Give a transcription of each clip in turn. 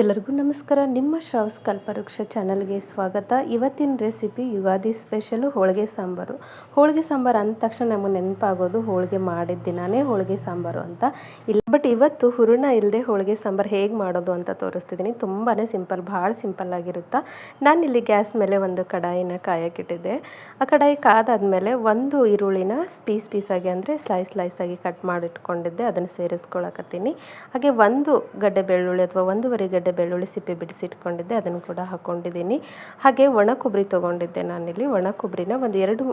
ಎಲ್ಲರಿಗೂ ನಮಸ್ಕಾರ. ನಿಮ್ಮ ಶ್ರಾವ್ಸ್ ಕಲ್ಪವೃಕ್ಷ ಚಾನಲ್ಗೆ ಸ್ವಾಗತ. ಇವತ್ತಿನ ರೆಸಿಪಿ ಯುಗಾದಿ ಸ್ಪೆಷಲು ಹೋಳಿಗೆ ಸಾಂಬಾರು. ಹೋಳಿಗೆ ಸಾಂಬಾರು ಅಂದ ತಕ್ಷಣ ನಮಗೆ ನೆನಪಾಗೋದು ಹೋಳಿಗೆ ಮಾಡಿದ ದಿನಾನೇ ಹೋಳಿಗೆ ಸಾಂಬಾರು ಅಂತ. ಇಲ್ಲ, ಬಟ್ ಇವತ್ತು ಹುರುಣ ಇಲ್ಲದೆ ಹೋಳಿಗೆ ಸಾಂಬಾರು ಹೇಗೆ ಮಾಡೋದು ಅಂತ ತೋರಿಸ್ತಿದ್ದೀನಿ. ತುಂಬಾ ಸಿಂಪಲ್, ಭಾಳ ಸಿಂಪಲ್ ಆಗಿರುತ್ತಾ? ನಾನಿಲ್ಲಿ ಗ್ಯಾಸ್ ಮೇಲೆ ಒಂದು ಕಡಾಯಿನ ಕಾಯಕ್ಕಿಟ್ಟಿದ್ದೆ ಆ ಕಡಾಯಿ ಕಾದಾದಮೇಲೆ ಒಂದು ಈರುಳ್ಳಿನ ಪೀಸ್ ಪೀಸಾಗಿ ಅಂದರೆ ಸ್ಲೈಸ್ ಸ್ಲೈಸ್ ಆಗಿ ಕಟ್ ಮಾಡಿಟ್ಕೊಂಡಿದ್ದೆ. ಅದನ್ನು ಸೇರಿಸ್ಕೊಳಕತ್ತೀನಿ. ಹಾಗೆ ಒಂದು ಗಡ್ಡೆ ಬೆಳ್ಳುಳ್ಳಿ ಅಥವಾ ಒಂದೂವರೆ ಗಡ್ಡೆ ಬೆಳ್ಳುಳ್ಳಿ ಸಿಪ್ಪೆ ಬಿಡಿಸಿಟ್ಕೊಂಡಿದ್ದೆ, ಅದನ್ನು ಕೂಡ ಹಾಕ್ಕೊಂಡಿದ್ದೀನಿ ಹಾಗೆ ಒಣ ಕೊಬ್ಬರಿ ತೊಗೊಂಡಿದ್ದೆ ನಾನಿಲ್ಲಿ. ಒಣ ಕೊಬ್ಬರಿನ ಒಂದು ಎರಡು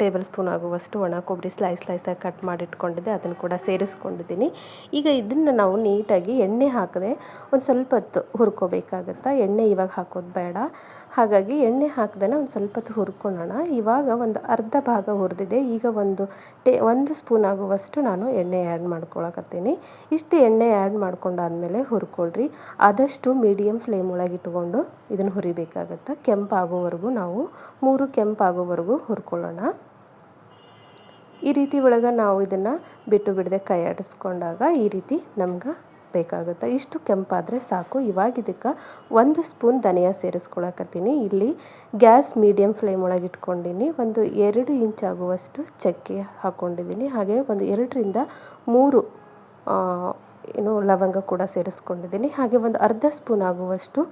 ಟೇಬಲ್ ಸ್ಪೂನ್ ಆಗುವಷ್ಟು ಒಣ ಕೊಬ್ಬರಿ ಸ್ಲೈಸ್ ಸ್ಲೈಸಾಗಿ ಕಟ್ ಮಾಡಿಟ್ಕೊಂಡಿದ್ದೆ, ಅದನ್ನು ಕೂಡ ಸೇರಿಸ್ಕೊಂಡಿದ್ದೀನಿ. ಈಗ ಇದನ್ನು ನಾವು ನೀಟಾಗಿ ಎಣ್ಣೆ ಹಾಕದೆ ಒಂದು ಸ್ವಲ್ಪ ಹೊತ್ತು ಹುರ್ಕೋಬೇಕಾಗತ್ತಾ? ಎಣ್ಣೆ ಇವಾಗ ಹಾಕೋದು ಬೇಡ. ಹಾಗಾಗಿ ಎಣ್ಣೆ ಹಾಕ್ದೇ ಒಂದು ಸ್ವಲ್ಪ ಹೊತ್ತು ಹುರ್ಕೊಳ್ಳೋಣ. ಇವಾಗ ಒಂದು ಅರ್ಧ ಭಾಗ ಹುರಿದಿದೆ. ಈಗ ಒಂದು ಟೇ, ಒಂದು ಸ್ಪೂನ್ ಆಗುವಷ್ಟು ನಾನು ಎಣ್ಣೆ ಆ್ಯಡ್ ಮಾಡ್ಕೊಳಕತ್ತೀನಿ. ಇಷ್ಟು ಎಣ್ಣೆ ಆ್ಯಡ್ ಮಾಡ್ಕೊಂಡಾದ್ಮೇಲೆ ಹುರ್ಕೊಳ್ರಿ. ಆದಷ್ಟು ಮೀಡಿಯಮ್ ಫ್ಲೇಮ್ ಒಳಗೆ ಇಟ್ಕೊಂಡು ಇದನ್ನು ಹುರಿಬೇಕಾಗತ್ತೆ ಕೆಂಪಾಗೋವರೆಗೂ ನಾವು ಮೂರು ಕೆಂಪಾಗೋವರೆಗೂ ಹುರ್ಕೊಳ್ಳೋಣ. ಈ ರೀತಿ ಒಳಗೆ ನಾವು ಇದನ್ನು ಬಿಟ್ಟು ಬಿಡದೆ ಕೈ ಆಡಿಸ್ಕೊಂಡಾಗ ಈ ರೀತಿ ನಮ್ಗೆ ಬೇಕಾಗುತ್ತೆ. ಇಷ್ಟು ಕೆಂಪಾದರೆ ಸಾಕು. ಇವಾಗ ಇದಕ್ಕೆ ಒಂದು ಸ್ಪೂನ್ ಧನಿಯಾ ಸೇರಿಸ್ಕೊಳಕತ್ತೀನಿ. ಇಲ್ಲಿ ಗ್ಯಾಸ್ ಮೀಡಿಯಮ್ ಫ್ಲೇಮ್ ಒಳಗೆ ಇಟ್ಕೊಂಡಿನಿ. ಒಂದು ಎರಡು ಇಂಚ್ ಆಗುವಷ್ಟು ಚಕ್ಕೆ ಹಾಕ್ಕೊಂಡಿದ್ದೀನಿ ಹಾಗೆ ಒಂದು ಎರಡರಿಂದ ಮೂರು ಏನು ಲವಂಗ ಕೂಡ ಸೇರಿಸ್ಕೊಂಡಿದ್ದೀನಿ. ಹಾಗೆ ಒಂದು ಅರ್ಧ ಸ್ಪೂನ್ ಆಗುವಷ್ಟು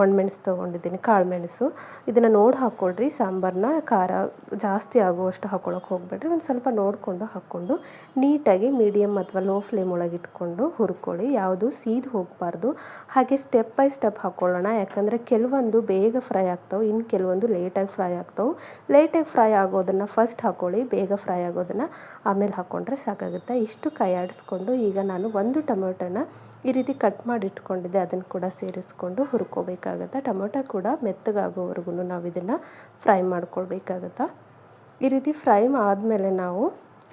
ಒಣಮೆಣಸು ತೊಗೊಂಡಿದ್ದೀನಿ, ಕಾಳು ಮೆಣಸು. ಇದನ್ನು ನೋಡಿ ಹಾಕ್ಕೊಳ್ರಿ ಸಾಂಬಾರನ್ನ ಖಾರ ಜಾಸ್ತಿ ಆಗುವಷ್ಟು ಹಾಕ್ಕೊಳಕ್ಕೆ ಹೋಗ್ಬೇಡ್ರಿ. ಒಂದು ಸ್ವಲ್ಪ ನೋಡಿಕೊಂಡು ಹಾಕ್ಕೊಂಡು ನೀಟಾಗಿ ಮೀಡಿಯಮ್ ಅಥವಾ ಲೋ ಫ್ಲೇಮ್ ಒಳಗೆ ಇಟ್ಕೊಂಡು ಹುರ್ಕೊಳ್ಳಿ. ಯಾವುದು ಸೀದು ಹೋಗಬಾರ್ದು. ಹಾಗೆ ಸ್ಟೆಪ್ ಬೈ ಸ್ಟೆಪ್ ಹಾಕ್ಕೊಳ್ಳೋಣ ಯಾಕಂದರೆ ಕೆಲವೊಂದು ಬೇಗ ಫ್ರೈ ಆಗ್ತಾವೆ ಇನ್ನು ಕೆಲವೊಂದು ಲೇಟಾಗಿ ಫ್ರೈ ಆಗ್ತಾವೆ. ಲೇಟಾಗಿ ಫ್ರೈ ಆಗೋದನ್ನು ಫಸ್ಟ್ ಹಾಕ್ಕೊಳ್ಳಿ ಬೇಗ ಫ್ರೈ ಆಗೋದನ್ನು ಆಮೇಲೆ ಹಾಕ್ಕೊಂಡ್ರೆ ಸಾಕಾಗುತ್ತೆ. ಇಷ್ಟು ಕೈ ಆಡಿಸ್ಕೊಂಡು ಈಗ ನಾನು ಒಂದು ಟೊಮೆಟೊನ ಈ ರೀತಿ ಕಟ್ ಮಾಡಿ ಇಟ್ಕೊಂಡಿದ್ದೆ ಅದನ್ನು ಕೂಡ ಸೇರಿಸ್ಕೊಂಡು ಹುರ್ಕೋಬೇಕಾಗತ್ತೆ? ಟೊಮೊಟೊ ಕೂಡ ಮೆತ್ತಗಾಗೋವರೆಗೂ ನಾವು ಇದನ್ನು ಫ್ರೈ ಮಾಡ್ಕೊಳ್ಬೇಕಾಗತ್ತೆ? ಈ ರೀತಿ ಫ್ರೈ ಆದಮೇಲೆ ನಾವು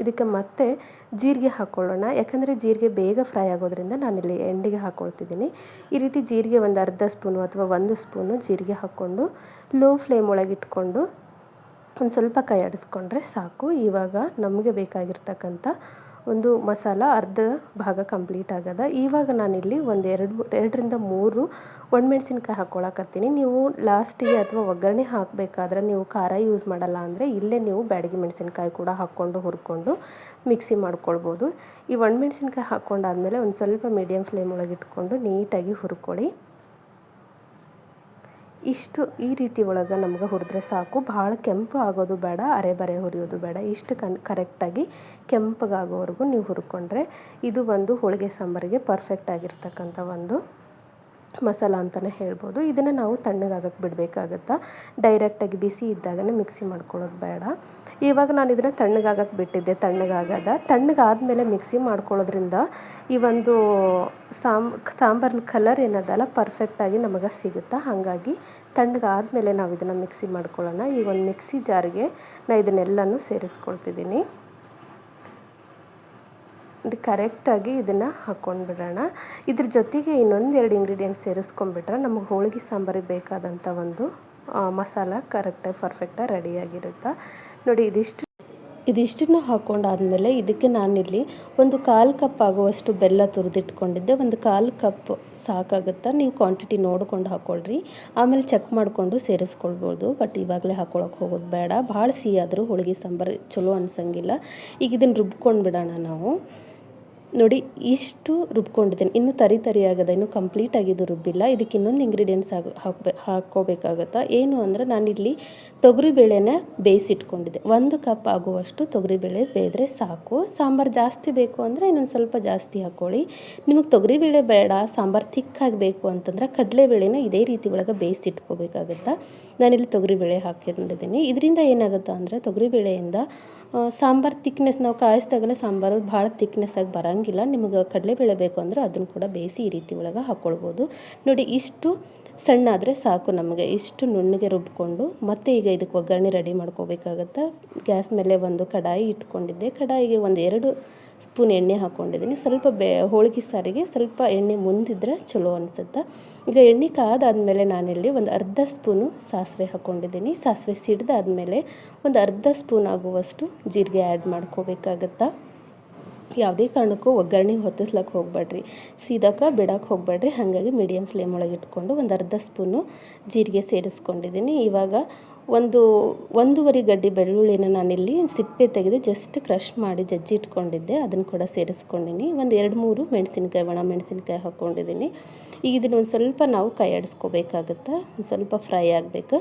ಇದಕ್ಕೆ ಮತ್ತೆ ಜೀರಿಗೆ ಹಾಕ್ಕೊಳ್ಳೋಣ ಯಾಕಂದರೆ ಜೀರಿಗೆ ಬೇಗ ಫ್ರೈ ಆಗೋದ್ರಿಂದ ನಾನಿಲ್ಲಿ ಎಂಡಿಗೆ ಹಾಕ್ಕೊಳ್ತಿದ್ದೀನಿ ಈ ರೀತಿ ಜೀರಿಗೆ ಒಂದು ಅರ್ಧ ಸ್ಪೂನು ಅಥವಾ ಒಂದು ಸ್ಪೂನು ಜೀರಿಗೆ ಹಾಕ್ಕೊಂಡು ಲೋ ಫ್ಲೇಮ್ ಒಳಗಿಟ್ಕೊಂಡು ಒಂದು ಸ್ವಲ್ಪ ಕೈ ಆಡಿಸ್ಕೊಂಡ್ರೆ ಸಾಕು. ಇವಾಗ ನಮಗೆ ಬೇಕಾಗಿರ್ತಕ್ಕಂಥ ಒಂದು ಮಸಾಲ ಅರ್ಧ ಭಾಗ ಕಂಪ್ಲೀಟ್ ಆಗದ. ಇವಾಗ ನಾನಿಲ್ಲಿ ಒಂದು ಎರಡು ಎರಡರಿಂದ ಮೂರು ಒಣಮೆಣ್ಸಿನ್ಕಾಯಿ ಹಾಕ್ಕೊಳಕತ್ತೀನಿ ನೀವು ಲಾಸ್ಟಿಗೆ ಅಥವಾ ಒಗ್ಗರಣೆ ಹಾಕಬೇಕಾದ್ರೆ ನೀವು ಖಾರ ಯೂಸ್ ಮಾಡಲ್ಲ ಅಂದರೆ ಇಲ್ಲೇ ನೀವು ಬ್ಯಾಡಗಿ ಮೆಣಸಿನ್ಕಾಯಿ ಕೂಡ ಹಾಕ್ಕೊಂಡು ಹುರ್ಕೊಂಡು ಮಿಕ್ಸಿ ಮಾಡ್ಕೊಳ್ಬೋದು. ಈ ಒಣಮೆಣ್ಸಿನ್ಕಾಯಿ ಹಾಕ್ಕೊಂಡಾದ್ಮೇಲೆ ಒಂದು ಸ್ವಲ್ಪ ಮೀಡಿಯಮ್ ಫ್ಲೇಮ್ ಒಳಗೆ ಇಟ್ಕೊಂಡು ನೀಟಾಗಿ ಹುರ್ಕೊಳ್ಳಿ. ಇಷ್ಟು ಈ ರೀತಿ ಒಳಗೆ ನಮ್ಗೆ ಹುರಿದ್ರೆ ಸಾಕು. ಭಾಳ ಕೆಂಪು ಆಗೋದು ಬೇಡ, ಅರೆ ಬರೆ ಹುರಿಯೋದು ಬೇಡ. ಇಷ್ಟು ಕನ್ ಕರೆಕ್ಟಾಗಿ ಕೆಂಪಗಾಗೋವರೆಗೂ ನೀವು ಹುರ್ಕೊಂಡ್ರೆ ಇದು ಒಂದು ಹೋಳಿಗೆ ಸಾಂಬಾರಿಗೆ ಪರ್ಫೆಕ್ಟ್ ಆಗಿರ್ತಕ್ಕಂಥ ಒಂದು ಮಸಾಲ ಅಂತಲೇ ಹೇಳ್ಬೋದು. ಇದನ್ನು ನಾವು ತಣ್ಣಗಾಗಕ್ಕೆ ಬಿಡಬೇಕಾಗತ್ತಾ? ಡೈರೆಕ್ಟಾಗಿ ಬಿಸಿ ಇದ್ದಾಗನೇ ಮಿಕ್ಸಿ ಮಾಡ್ಕೊಳ್ಳೋದು ಬೇಡ. ಇವಾಗ ನಾನು ಇದನ್ನು ತಣ್ಣಗಾಗಕ್ಕೆ ಬಿಟ್ಟಿದ್ದೆ, ತಣ್ಣಗಾಗದ. ತಣ್ಣಗಾದ್ಮೇಲೆ ಮಿಕ್ಸಿ ಮಾಡ್ಕೊಳ್ಳೋದ್ರಿಂದ ಈ ಒಂದು ಸಾಂಬ್ ಸಾಂಬಾರಿನ ಕಲರ್ ಏನದಲ್ಲ ಪರ್ಫೆಕ್ಟಾಗಿ ನಮಗೆ ಸಿಗುತ್ತಾ? ಹಾಗಾಗಿ ತಣ್ಣಗಾದ್ಮೇಲೆ ನಾವು ಇದನ್ನು ಮಿಕ್ಸಿ ಮಾಡ್ಕೊಳ್ಳೋಣ. ಈ ಒಂದು ಮಿಕ್ಸಿ ಜಾರಿಗೆ ನಾನು ಇದನ್ನೆಲ್ಲನೂ ಸೇರಿಸ್ಕೊಳ್ತಿದ್ದೀನಿ. ಕರೆಕ್ಟಾಗಿ ಇದನ್ನು ಹಾಕ್ಕೊಂಡ್ಬಿಡೋಣ ಇದ್ರ ಜೊತೆಗೆ ಇನ್ನೊಂದು ಎರಡು ಇಂಗ್ರೀಡಿಯೆಂಟ್ಸ್ ಸೇರಿಸ್ಕೊಂಡ್ಬಿಟ್ರೆ ನಮಗೆ ಹೋಳಿಗೆ ಸಾಂಬಾರಿಗೆ ಬೇಕಾದಂಥ ಒಂದು ಮಸಾಲ ಕರೆಕ್ಟಾಗಿ ಪರ್ಫೆಕ್ಟಾಗಿ ರೆಡಿಯಾಗಿರುತ್ತೆ ನೋಡಿ, ಇದಿಷ್ಟು ಇದಿಷ್ಟನ್ನು ಹಾಕ್ಕೊಂಡಾದಮೇಲೆ ಇದಕ್ಕೆ ನಾನಿಲ್ಲಿ ಒಂದು ಕಾಲು ಕಪ್ ಆಗುವಷ್ಟು ಬೆಲ್ಲ ತುರಿದಿಟ್ಕೊಂಡಿದ್ದೆ. ಒಂದು ಕಾಲು ಕಪ್ ಸಾಕಾಗುತ್ತಾ ನೀವು ಕ್ವಾಂಟಿಟಿ ನೋಡ್ಕೊಂಡು ಹಾಕ್ಕೊಳ್ರಿ ಆಮೇಲೆ ಚೆಕ್ ಮಾಡಿಕೊಂಡು ಸೇರಿಸ್ಕೊಳ್ಬೋದು. ಬಟ್ ಇವಾಗಲೇ ಹಾಕ್ಕೊಳಕ್ಕೆ ಹೋಗೋದು ಬೇಡ. ಭಾಳ ಸಿಹಿ ಆದರೂ ಹೋಳಿಗೆ ಸಾಂಬಾರು ಚಲೋ ಅನ್ಸಂಗಿಲ್ಲ. ಈಗ ಇದನ್ನು ರುಬ್ಕೊಂಡು ಬಿಡೋಣ ನಾವು. ನೋಡಿ, ಇಷ್ಟು ರುಬ್ಕೊಂಡಿದ್ದೀನಿ. ಇನ್ನೂ ತರಿ ತರಿ ಆಗದ ಇನ್ನೂ ಕಂಪ್ಲೀಟ್ ಆಗಿದ್ದು ರುಬ್ಬಿಲ್ಲ. ಇದಕ್ಕೆ ಇನ್ನೊಂದು ಇಂಗ್ರೀಡಿಯೆಂಟ್ಸ್ ಆಗ ಹಾಕ್ಬೇ, ಹಾಕ್ಕೋಬೇಕಾಗತ್ತಾ? ಏನು ಅಂದರೆ, ನಾನಿಲ್ಲಿ ತೊಗರಿಬೇಳೆನ ಬೇಯಿಸಿಟ್ಕೊಂಡಿದ್ದೆ. ಒಂದು ಕಪ್ ಆಗುವಷ್ಟು ತೊಗರಿಬೇಳೆ ಬೇಯಿದ್ರೆ ಸಾಕು. ಸಾಂಬಾರು ಜಾಸ್ತಿ ಬೇಕು ಅಂದರೆ ಇನ್ನೊಂದು ಸ್ವಲ್ಪ ಜಾಸ್ತಿ ಹಾಕ್ಕೊಳ್ಳಿ ನಿಮಗೆ ತೊಗರಿಬೇಳೆ ಬೇಡ, ಸಾಂಬಾರು ತಿಕ್ಕಾಗಿ ಬೇಕು ಅಂತಂದ್ರೆ ಕಡಲೆಬೇಳೆನ ಇದೇ ರೀತಿ ಒಳಗೆ ಬೇಯಿಸಿಟ್ಕೋಬೇಕಾಗತ್ತಾ? ನಾನಿಲ್ಲಿ ತೊಗರಿಬೇಳೆ ಹಾಕಿಕೊಂಡಿದ್ದೀನಿ. ಇದರಿಂದ ಏನಾಗುತ್ತೆ ಅಂದರೆ ತೊಗರಿಬೇಳೆಯಿಂದ ಸಾಂಬಾರು ತಿಕ್ನೆಸ್ ನಾವು ಕಾಯಿಸಿದಾಗಲೇ ಸಾಂಬಾರು ಭಾಳ ತಿಕ್ನೆಸ್ ಆಗಿ ಬರೋಂಗಿಲ್ಲ. ನಿಮಗೆ ಕಡಲೆಬೇಳೆ ಬೇಕು ಅಂದರೆ ಅದನ್ನು ಕೂಡ ಬೇಯಿಸಿ ಈ ರೀತಿ ಒಳಗೆ ಹಾಕ್ಕೊಳ್ಬೋದು ನೋಡಿ, ಇಷ್ಟು ಸಣ್ಣ ಆದರೆ ಸಾಕು ನಮಗೆ. ಇಷ್ಟು ನುಣ್ಣಗೆ ರುಬ್ಕೊಂಡು ಮತ್ತೆ ಈಗ ಇದಕ್ಕೆ ಒಗ್ಗರಣೆ ರೆಡಿ ಮಾಡ್ಕೋಬೇಕಾಗತ್ತೆ? ಗ್ಯಾಸ್ ಮೇಲೆ ಒಂದು ಕಡಾಯಿ ಇಟ್ಕೊಂಡಿದ್ದೆ. ಕಡಾಯಿಗೆ ಒಂದು ಎರಡು ಸ್ಪೂನ್ ಎಣ್ಣೆ ಹಾಕ್ಕೊಂಡಿದ್ದೀನಿ ಸ್ವಲ್ಪ ಬೆ, ಹೋಳಿಗೆ ಸಾರಿಗೆ ಸ್ವಲ್ಪ ಎಣ್ಣೆ ಮುಂದಿದ್ರೆ ಚಲೋ ಅನಿಸುತ್ತೆ? ಈಗ ಎಣ್ಣೆ ಕಾದಾದಮೇಲೆ ನಾನಿಲ್ಲಿ ಒಂದು ಅರ್ಧ ಸ್ಪೂನು ಸಾಸಿವೆ ಹಾಕ್ಕೊಂಡಿದ್ದೀನಿ ಸಾಸಿವೆ ಸಿಡ್ದಾದಮೇಲೆ ಒಂದು ಅರ್ಧ ಸ್ಪೂನ್ ಆಗುವಷ್ಟು ಜೀರಿಗೆ ಆ್ಯಡ್ ಮಾಡ್ಕೋಬೇಕಾಗತ್ತಾ? ಯಾವುದೇ ಕಾರಣಕ್ಕೂ ಒಗ್ಗರಣೆ ಹೊತ್ತಿಸ್ಲಕ್ಕೆ ಹೋಗ್ಬೇಡ್ರಿ. ಸೀದಕ್ಕೆ ಬಿಡಕ್ಕೆ ಹೋಗ್ಬೇಡ್ರಿ. ಹಾಗಾಗಿ ಮೀಡಿಯಮ್ ಫ್ಲೇಮ್ ಒಳಗೆ ಇಟ್ಕೊಂಡು ಒಂದು ಅರ್ಧ ಸ್ಪೂನು ಜೀರಿಗೆ ಸೇರಿಸ್ಕೊಂಡಿದ್ದೀನಿ. ಇವಾಗ ಒಂದು ಒಂದೂವರೆ ಗಡ್ಡೆ ಬೆಳ್ಳುಳ್ಳಿನ ನಾನಿಲ್ಲಿ ಸಿಪ್ಪೆ ತೆಗೆದು ಜಸ್ಟ್ ಕ್ರಷ್ ಮಾಡಿ ಜಜ್ಜಿ ಇಟ್ಕೊಂಡಿದ್ದೆ. ಅದನ್ನು ಕೂಡ ಸೇರಿಸ್ಕೊಂಡಿನಿ. ಒಂದು ಎರಡು ಮೂರು ಮೆಣಸಿನ್ಕಾಯಿ, ಒಣ ಮೆಣಸಿನ್ಕಾಯಿ ಹಾಕ್ಕೊಂಡಿದ್ದೀನಿ ಈಗ ಇದನ್ನು ಒಂದು ಸ್ವಲ್ಪ ನಾವು ಕೈ ಆಡಿಸ್ಕೋಬೇಕಾಗತ್ತೆ ಒಂದು ಸ್ವಲ್ಪ ಫ್ರೈ ಆಗಬೇಕು.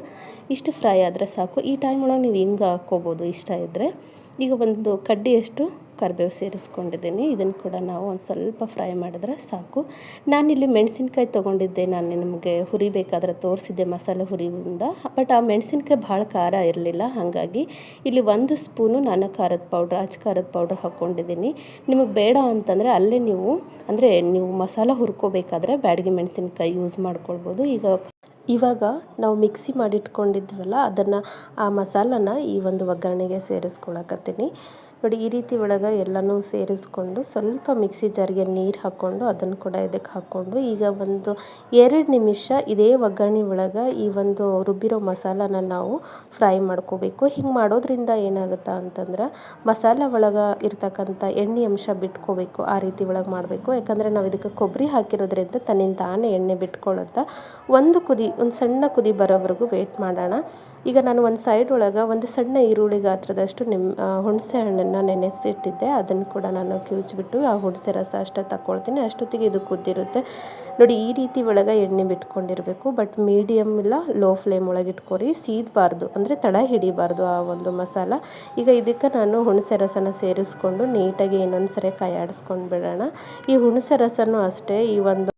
ಇಷ್ಟು ಫ್ರೈ ಆದರೆ ಸಾಕು. ಈ ಟೈಮ್ ಒಳಗೆ ನೀವು ಹಿಂಗೆ ಹಾಕ್ಕೋಬೋದು ಇಷ್ಟ ಇದ್ದರೆ ಈಗ ಒಂದು ಕಡ್ಡಿಯಷ್ಟು ಕರಿಬೇವು ಸೇರಿಸ್ಕೊಂಡಿದ್ದೀನಿ. ಇದನ್ನು ಕೂಡ ನಾವು ಒಂದು ಸ್ವಲ್ಪ ಫ್ರೈ ಮಾಡಿದ್ರೆ ಸಾಕು. ನಾನಿಲ್ಲಿ ಮೆಣಸಿನ್ಕಾಯಿ ತೊಗೊಂಡಿದ್ದೆ. ನಾನು ನಿಮಗೆ ಹುರಿಬೇಕಾದ್ರೆ ತೋರಿಸಿದ್ದೆ ಮಸಾಲೆ ಹುರಿಯಿಂದ. ಬಟ್ ಆ ಮೆಣಸಿನ್ಕಾಯಿ ಭಾಳ ಖಾರ ಇರಲಿಲ್ಲ. ಹಾಗಾಗಿ ಇಲ್ಲಿ ಒಂದು ಸ್ಪೂನು ನಾನು ಖಾರದ ಪೌಡ್ರ್, ಅಚ್ಚ ಖಾರದ ಪೌಡ್ರ್ ಹಾಕ್ಕೊಂಡಿದ್ದೀನಿ. ನಿಮಗೆ ಬೇಡ ಅಂತಂದರೆ ಅಲ್ಲೇ ನೀವು, ಅಂದರೆ ನೀವು ಮಸಾಲ ಹುರ್ಕೋಬೇಕಾದ್ರೆ ಬ್ಯಾಡಗಿ ಮೆಣಸಿನ್ಕಾಯಿ ಯೂಸ್ ಮಾಡ್ಕೊಳ್ಬೋದು. ಈಗ ಇವಾಗ ನಾವು ಮಿಕ್ಸಿ ಮಾಡಿಟ್ಕೊಂಡಿದ್ವಲ್ಲ, ಅದನ್ನು ಆ ಮಸಾಲನ ಈ ಒಂದು ಒಗ್ಗರಣೆಗೆ ಸೇರಿಸ್ಕೊಳಕತ್ತೀನಿ. ನೋಡಿ, ಈ ರೀತಿ ಒಳಗೆ ಎಲ್ಲನೂ ಸೇರಿಸ್ಕೊಂಡು ಸ್ವಲ್ಪ ಮಿಕ್ಸಿ ಜಾರಿಗೆ ನೀರು ಹಾಕ್ಕೊಂಡು ಅದನ್ನು ಕೂಡ ಇದಕ್ಕೆ ಹಾಕ್ಕೊಂಡು ಈಗ ಒಂದು ಎರಡು ನಿಮಿಷ ಇದೇ ಒಗ್ಗರಣೆ ಒಳಗೆ ಈ ಒಂದು ರುಬ್ಬಿರೋ ಮಸಾಲಾನ ನಾವು ಫ್ರೈ ಮಾಡ್ಕೋಬೇಕು. ಹಿಂಗೆ ಮಾಡೋದ್ರಿಂದ ಏನಾಗುತ್ತೆ ಅಂತಂದ್ರೆ ಮಸಾಲ ಒಳಗೆ ಇರ್ತಕ್ಕಂಥ ಎಣ್ಣೆ ಅಂಶ ಬಿಟ್ಕೋಬೇಕು, ಆ ರೀತಿ ಒಳಗೆ ಮಾಡಬೇಕು. ಯಾಕಂದರೆ ನಾವು ಇದಕ್ಕೆ ಕೊಬ್ಬರಿ ಹಾಕಿರೋದ್ರಿಂದ ತನ್ನಿಂದ ತಾನೇ ಎಣ್ಣೆ ಬಿಟ್ಕೊಳ್ಳುತ್ತೆ ಒಂದು ಕುದಿ, ಒಂದು ಸಣ್ಣ ಕುದಿ ಬರೋವರೆಗೂ ವೇಟ್ ಮಾಡೋಣ. ಈಗ ನಾನು ಒಂದು ಸೈಡ್ ಒಳಗೆ ಒಂದು ಸಣ್ಣ ಈರುಳ್ಳಿ ಗಾತ್ರದಷ್ಟು ನಿಮ್ಮ ಹುಣಸೆ ಹಣ್ಣನ್ನು ನೆನೆಸಿಟ್ಟಿದ್ದೆ. ಅದನ್ನು ಕೂಡ ನಾನು ಕಿವುಚ್ಬಿಟ್ಟು ಆ ಹುಣಸೆ ರಸ ಅಷ್ಟೇ ತಗೊಳ್ತೀನಿ ಅಷ್ಟೊತ್ತಿಗೆ ಇದು ಕುದ್ದಿರುತ್ತೆ. ನೋಡಿ, ಈ ರೀತಿ ಒಳಗೆ ಎಣ್ಣೆ ಬಿಟ್ಕೊಂಡಿರಬೇಕು. ಬಟ್ ಮೀಡಿಯಮ್ ಇಲ್ಲ, ಲೋ ಫ್ಲೇಮ್ ಒಳಗೆ ಇಟ್ಕೊರಿ. ಸೀದಬಾರ್ದು. ಅಂದರೆ ತಳ ಹಿಡಿಬಾರ್ದು ಆ ಒಂದು ಮಸಾಲ. ಈಗ ಇದಕ್ಕೆ ನಾನು ಹುಣಸೆ ರಸನ ಸೇರಿಸ್ಕೊಂಡು ನೀಟಾಗಿ ಇನ್ನೊಂದು ಸರಿ ಕೈ ಆಡಿಸ್ಕೊಂಡು ಬಿಡೋಣ ಈ ಹುಣಸೆ ರಸನೂ ಅಷ್ಟೇ. ಈ ಒಂದು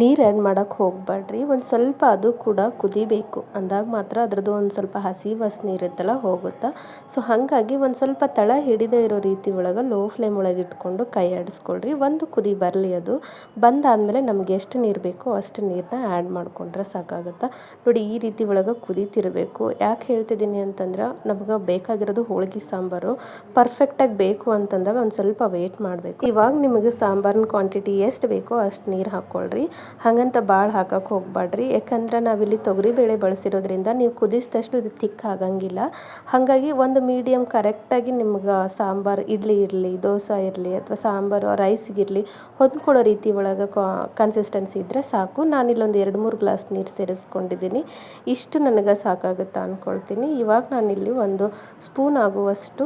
ನೀರು ಆ್ಯಡ್ ಮಾಡೋಕ್ಕೆ ಹೋಗಬೇಡ್ರಿ ಒಂದು ಸ್ವಲ್ಪ ಅದು ಕೂಡ ಕುದಿಬೇಕು. ಅಂದಾಗ ಮಾತ್ರ ಅದ್ರದ್ದು ಒಂದು ಸ್ವಲ್ಪ ಹಸಿ ವಾಸನೆ ಇರುತ್ತಲ್ಲ, ಹೋಗುತ್ತೆ? ಸೊ ಹಾಗಾಗಿ ಒಂದು ಸ್ವಲ್ಪ ತಳ ಹಿಡಿದೇ ಇರೋ ರೀತಿ ಒಳಗೆ ಲೋ ಫ್ಲೇಮ್ ಒಳಗೆ ಇಟ್ಕೊಂಡು ಕೈ ಆಡಿಸ್ಕೊಳ್ರಿ. ಒಂದು ಕುದಿ ಬರಲಿ ಅದು. ಬಂದಾದಮೇಲೆ ನಮ್ಗೆ ಎಷ್ಟು ನೀರು ಬೇಕೋ ಅಷ್ಟು ನೀರನ್ನ ಆ್ಯಡ್ ಮಾಡಿಕೊಂಡ್ರೆ ಸಾಕಾಗುತ್ತೆ? ನೋಡಿ, ಈ ರೀತಿ ಒಳಗೆ ಕುದೀತಿರಬೇಕು. ಯಾಕೆ ಹೇಳ್ತಿದ್ದೀನಿ ಅಂತಂದ್ರೆ, ನಮ್ಗೆ ಬೇಕಾಗಿರೋದು ಹೋಳಿಗೆ ಸಾಂಬಾರು. ಪರ್ಫೆಕ್ಟಾಗಿ ಬೇಕು ಅಂತಂದಾಗ ಒಂದು ಸ್ವಲ್ಪ ವೆಯ್ಟ್ ಮಾಡಬೇಕು. ಇವಾಗ ನಿಮಗೆ ಸಾಂಬಾರಿನ ಕ್ವಾಂಟಿಟಿ ಎಷ್ಟು ಬೇಕೋ ಅಷ್ಟು ನೀರು ಹಾಕ್ಕೊಳ್ರಿ ಹಾಗಂತ ಭಾಳ ಹಾಕಕ್ಕೆ ಹೋಗಬೇಡ್ರಿ ಯಾಕಂದ್ರೆ ನಾವಿಲ್ಲಿ ತೊಗರಿಬೇಳೆ ಬಳಸಿರೋದ್ರಿಂದ ನೀವು ಕುದಿಸಿದಷ್ಟು ಇದು ತಿಕ್ ಆಗಂಗಿಲ್ಲ. ಹಾಗಾಗಿ ಒಂದು ಮೀಡಿಯಮ್ ಕರೆಕ್ಟಾಗಿ ನಿಮ್ಗೆ ಸಾಂಬಾರು ಇಡ್ಲಿ ಇರಲಿ, ದೋಸೆ ಇರಲಿ ಅಥವಾ ಸಾಂಬಾರು ರೈಸ್ಗಿರಲಿ ಹೊಂದ್ಕೊಳ್ಳೋ ರೀತಿ ಒಳಗೆ ಕನ್ಸಿಸ್ಟೆನ್ಸಿ ಇದ್ದರೆ ಸಾಕು. ನಾನಿಲ್ಲೊಂದು ಎರಡು ಮೂರು ಗ್ಲಾಸ್ ನೀರು ಸೇರಿಸ್ಕೊಂಡಿದ್ದೀನಿ. ಇಷ್ಟು ನನಗೆ ಸಾಕಾಗುತ್ತೆ ಅಂದ್ಕೊಳ್ತೀನಿ ಇವಾಗ ನಾನಿಲ್ಲಿ ಒಂದು ಸ್ಪೂನ್ ಆಗುವಷ್ಟು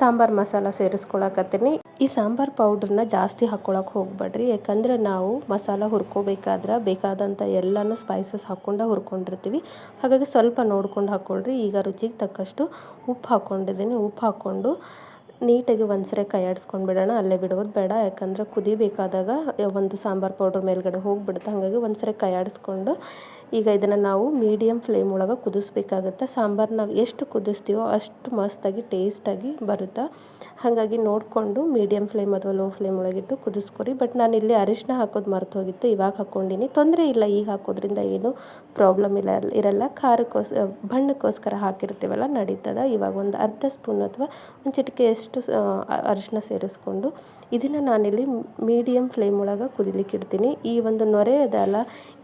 ಸಾಂಬಾರು ಮಸಾಲ ಸೇರಿಸ್ಕೊಳಕತ್ತೀನಿ. ಈ ಸಾಂಬಾರು ಪೌಡ್ರನ್ನ ಜಾಸ್ತಿ ಹಾಕ್ಕೊಳಕ್ಕೆ ಹೋಗ್ಬೇಡ್ರಿ ಯಾಕಂದ್ರೆ ನಾವು ಮಸಾಲ ಹುರ್ಕೋಬೇಕಾದ್ರೆ ಬೇಕಾದಂಥ ಎಲ್ಲನೂ ಸ್ಪೈಸಸ್ ಹಾಕ್ಕೊಂಡು ಹುರ್ಕೊಂಡಿರ್ತೀವಿ. ಹಾಗಾಗಿ ಸ್ವಲ್ಪ ನೋಡ್ಕೊಂಡು ಹಾಕ್ಕೊಳ್ರಿ. ಈಗ ರುಚಿಗೆ ತಕ್ಕಷ್ಟು ಉಪ್ಪು ಹಾಕ್ಕೊಂಡಿದ್ದೀನಿ. ಉಪ್ಪು ಹಾಕ್ಕೊಂಡು ನೀಟಾಗಿ ಒಂದ್ಸರಿ ಕೈ ಆಡಿಸ್ಕೊಂಡು ಬಿಡೋಣ. ಅಲ್ಲೇ ಬಿಡೋದು ಬೇಡ. ಯಾಕಂದರೆ ಕುದಿಬೇಕಾದಾಗ ಒಂದು ಸಾಂಬಾರು ಪೌಡ್ರ್ ಮೇಲ್ಗಡೆ ಹೋಗಿಬಿಡುತ್ತೆ. ಹಾಗಾಗಿ ಒಂದ್ಸರಿ ಕೈ ಆಡಿಸ್ಕೊಂಡು ಈಗ ಇದನ್ನು ನಾವು ಮೀಡಿಯಮ್ ಫ್ಲೇಮ್ ಒಳಗೆ ಕುದಿಸ್ಬೇಕಾಗುತ್ತೆ. ಸಾಂಬಾರು ನಾವು ಎಷ್ಟು ಕುದಿಸ್ತೀವೋ ಅಷ್ಟು ಮಸ್ತಾಗಿ ಟೇಸ್ಟಾಗಿ ಬರುತ್ತೆ? ಹಾಗಾಗಿ ನೋಡಿಕೊಂಡು ಮೀಡಿಯಮ್ ಫ್ಲೇಮ್ ಅಥವಾ ಲೋ ಫ್ಲೇಮ್ ಒಳಗಿಟ್ಟು ಕುದಿಸ್ಕೊರಿ. ಬಟ್ ನಾನು ಇಲ್ಲಿ ಅರಿಶಿನ ಹಾಕೋದು ಮರೆತು ಹೋಗಿತ್ತು, ಇವಾಗ ಹಾಕ್ಕೊಂಡಿನಿ. ತೊಂದರೆ ಇಲ್ಲ, ಈಗ ಹಾಕೋದ್ರಿಂದ ಏನು ಪ್ರಾಬ್ಲಮ್ ಇಲ್ಲ. ಇರಲ್ಲ, ಖಾರಕ್ಕೋಸ್ ಬಣ್ಣಕ್ಕೋಸ್ಕರ ಹಾಕಿರ್ತೀವಲ್ಲ, ನಡೀತದ. ಇವಾಗ ಒಂದು ಅರ್ಧ ಸ್ಪೂನ್ ಅಥವಾ ಒಂದು ಚಿಟಿಕೆಯಷ್ಟು ಅರಿಶಿನ ಸೇರಿಸ್ಕೊಂಡು ಇದನ್ನು ನಾನಿಲ್ಲಿ ಮೀಡಿಯಮ್ ಫ್ಲೇಮ್ ಒಳಗೆ ಕುದಿಲಿಕ್ಕೆ ಇಡ್ತೀನಿ ಈ ಒಂದು ನೊರೆ ಅದಲ್ಲ,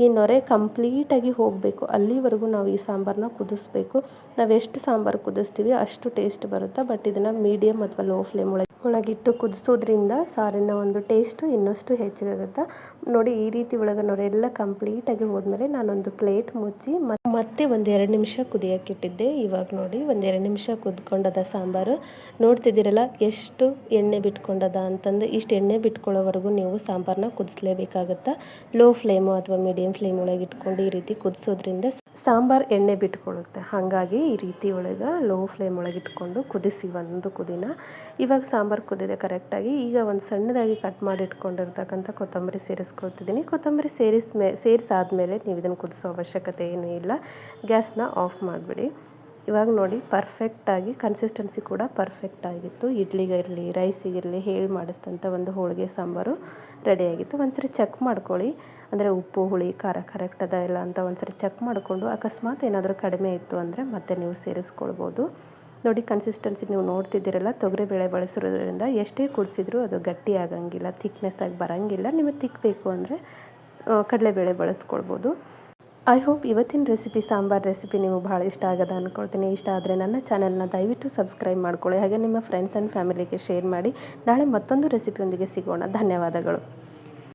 ಈ ನೊರೆ ಕಂಪ್ಲೀಟಾಗಿ ಹೋಗಬೇಕು. ಅಲ್ಲಿವರೆಗೂ ನಾವು ಈ ಸಾಂಬಾರನ್ನ ಕುದಿಸ್ಬೇಕು. ನಾವು ಎಷ್ಟು ಸಾಂಬಾರು ಕುದಿಸ್ತೀವಿ ಅಷ್ಟು ಟೇಸ್ಟ್ ಬರುತ್ತೆ. ಬಟ್ ಇದನ್ನು ಮೀಡಿಯಮ್ ಅಥವಾ ಲೋ ಫ್ಲೇಮ್ ಒಳಗೆ ಒಳಗಿಟ್ಟು ಕುದಿಸೋದ್ರಿಂದ ಸಾರಿನ ಒಂದು ಟೇಸ್ಟು ಇನ್ನಷ್ಟು ಹೆಚ್ಚಿಗಾಗುತ್ತೆ. ನೋಡಿ ಈ ರೀತಿ ಒಳಗೆ ನೋಡೆಲ್ಲ ಕಂಪ್ಲೀಟಾಗಿ ಹೋದ್ಮೇಲೆ ನಾನೊಂದು ಪ್ಲೇಟ್ ಮುಚ್ಚಿ ಮತ್ತೆ ಒಂದು ಎರಡು ನಿಮಿಷ ಕುದಿಯೋಕ್ಕಿಟ್ಟಿದ್ದೆ ಇವಾಗ ನೋಡಿ ಒಂದು ಎರಡು ನಿಮಿಷ ಕುದ್ಕೊಂಡದ ಸಾಂಬಾರು. ನೋಡ್ತಿದ್ದೀರಲ್ಲ ಎಷ್ಟು ಎಣ್ಣೆ ಬಿಟ್ಕೊಂಡದ ಅಂತಂದು. ಇಷ್ಟು ಎಣ್ಣೆ ಬಿಟ್ಕೊಳ್ಳೋವರೆಗೂ ನೀವು ಸಾಂಬಾರನ್ನ ಕುದಿಸ್ಲೇಬೇಕಾಗತ್ತೆ? ಲೋ ಫ್ಲೇಮು ಅಥವಾ ಮೀಡಿಯಮ್ ಫ್ಲೇಮ್ ಒಳಗೆ ಇಟ್ಕೊಂಡು ಈ ರೀತಿ ಕುದಿಸೋದ್ರಿಂದ ಸಾಂಬಾರು ಎಣ್ಣೆ ಬಿಟ್ಕೊಳ್ಳುತ್ತೆ. ಹಾಗಾಗಿ ಈ ರೀತಿ ಒಳಗೆ ಲೋ ಫ್ಲೇಮ್ ಒಳಗೆ ಇಟ್ಕೊಂಡು ಕುದಿಸಿ ಒಂದು ಕುದಿನ. ಇವಾಗ ಸಾಂಬಾರು ಕುದಿದೆ ಕರೆಕ್ಟಾಗಿ ಈಗ ಒಂದು ಸಣ್ಣದಾಗಿ ಕಟ್ ಮಾಡಿ ಇಟ್ಕೊಂಡಿರ್ತಕ್ಕಂಥ ಕೊತ್ತಂಬರಿ ಸೇರಿಸ್ಕೊಳ್ತಿದ್ದೀನಿ ಕೊತ್ತಂಬರಿ ಸೇರಿಸ್ ಮೇ, ಸೇರಿಸಾದ್ಮೇಲೆ ನೀವು ಇದನ್ನು ಕುದಿಸೋ ಅವಶ್ಯಕತೆ ಏನೂ ಇಲ್ಲ. ಗ್ಯಾಸ್ನ ಆಫ್ ಮಾಡಿಬಿಡಿ. ಇವಾಗ ನೋಡಿ ಪರ್ಫೆಕ್ಟಾಗಿ ಕನ್ಸಿಸ್ಟೆನ್ಸಿ ಕೂಡ ಪರ್ಫೆಕ್ಟ್ ಆಗಿತ್ತು. ಇಡ್ಲಿಗಿರಲಿ ರೈಸಿಗಿರಲಿ ಹೇಳಿ ಮಾಡಿಸಿದಂಥ ಒಂದು ಹೋಳಿಗೆ ಸಾಂಬಾರು ರೆಡಿಯಾಗಿತ್ತು ಒಂದ್ಸರಿ ಚೆಕ್ ಮಾಡ್ಕೊಳ್ಳಿ. ಅಂದರೆ ಉಪ್ಪು, ಹುಳಿ, ಖಾರ ಕರೆಕ್ಟ್ ಅದ ಇಲ್ಲ ಅಂತ ಒಂದ್ಸರಿ ಚೆಕ್ ಮಾಡಿಕೊಂಡು ಅಕಸ್ಮಾತ್ ಏನಾದರೂ ಕಡಿಮೆ ಇತ್ತು ಅಂದರೆ ಮತ್ತೆ ನೀವು ಸೇರಿಸ್ಕೊಳ್ಬೋದು. ನೋಡಿ ಕನ್ಸಿಸ್ಟೆನ್ಸಿ ನೀವು ನೋಡ್ತಿದ್ದೀರಲ್ಲ ತೊಗರಿಬೇಳೆ ಬಳಸಿರೋದ್ರಿಂದ ಎಷ್ಟೇ ಕುಡಿಸಿದ್ರೂ ಅದು ಗಟ್ಟಿ ಆಗಂಗಿಲ್ಲ ಥಿಕ್ನೆಸ್ ಆಗಿ ಬರೋಂಗಿಲ್ಲ. ನಿಮಗೆ ತಿಕ್ಕಬೇಕು ಅಂದರೆ ಕಡಲೆಬೇಳೆ ಬಳಸ್ಕೊಳ್ಬೋದು. ಐ ಹೋಪ್ ಇವತ್ತಿನ ರೆಸಿಪಿ ಸಾಂಬಾರ್ ರೆಸಿಪಿ ನಿಮಗೆ ಭಾಳ ಇಷ್ಟ ಆಗದ ಅಂದ್ಕೊಳ್ತೀನಿ ಇಷ್ಟ ಆದರೆ ನನ್ನ ಚಾನಲ್ನ ದಯವಿಟ್ಟು ಸಬ್ಸ್ಕ್ರೈಬ್ ಮಾಡ್ಕೊಳ್ಳಿ. ಹಾಗೆ ನಿಮ್ಮ ಫ್ರೆಂಡ್ಸ್ ಆ್ಯಂಡ್ ಫ್ಯಾಮಿಲಿಗೆ ಶೇರ್ ಮಾಡಿ. ನಾಳೆ ಮತ್ತೊಂದು ರೆಸಿಪಿಯೊಂದಿಗೆ ಸಿಗೋಣ. ಧನ್ಯವಾದಗಳು.